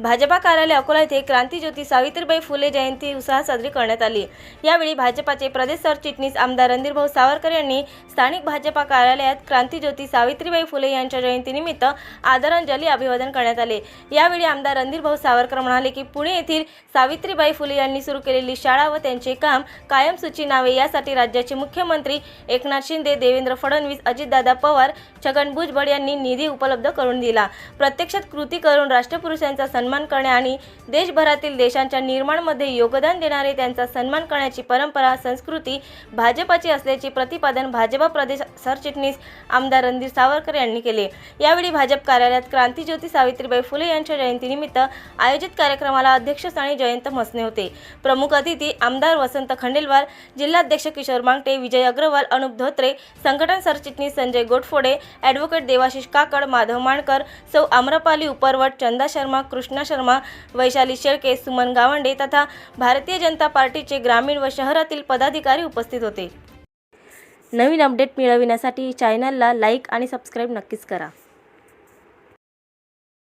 भाजपा कार्यालय अकोला येथे क्रांतीज्योती सावित्रीबाई फुले जयंती उत्साहात साजरी करण्यात आली. यावेळी भाजपाचे प्रदेश सरचिटणीस आमदार रणधीरभाऊ सावरकर यांनी स्थानिक भाजपा कार्यालयात क्रांतीज्योती सावित्रीबाई फुले यांच्या जयंतीनिमित्त आदरांजली अभिवादन करण्यात आले. यावेळी आमदार रणधीरभाऊ सावरकर म्हणाले की पुणे येथील सावित्रीबाई फुले यांनी सुरू केलेली शाळा व त्यांचे काम कायमसूची नावे यासाठी राज्याचे मुख्यमंत्री एकनाथ शिंदे देवेंद्र फडणवीस अजितदादा पवार छगन भुजबळ यांनी निधी उपलब्ध करून दिला. प्रत्यक्षात कृती करून राष्ट्रपुरुषांचा सन्मान करणे आणि देशभरातील देशांच्या निर्माणमध्ये योगदान देणारे त्यांचा सन्मान करण्याची परंपरा संस्कृती भाजपाची असल्याचे प्रतिपादन भाजपा प्रदेश सरचिटणीस आमदार रणधीर सावरकर यांनी केले. यावेळी भाजप कार्यालयात क्रांतीज्योती सावित्रीबाई फुले यांच्या जयंतीनिमित्त आयोजित कार्यक्रमाला अध्यक्षस्थानी जयंत म्हसणे होते. प्रमुख अतिथी आमदार वसंत खंडेलवाल जिल्हाध्यक्ष किशोर मांगटे विजय अग्रवाल अनुप धोत्रे संघटन सरचिटणीस संजय गोटफोडे ॲडव्होकेट देवाशिष काकड माधव माणकर सौ आम्रपाली उपरवट चंदा शर्मा कृष्ण शर्मा वैशाली शेळके सुमन गावंडे तथा भारतीय जनता पार्टीचे ग्रामीण व शहरातील पदाधिकारी उपस्थित होते. नवीन अपडेट मिळविण्यासाठी चॅनलला लाईक आणि सबस्क्राईब नक्कीच करा.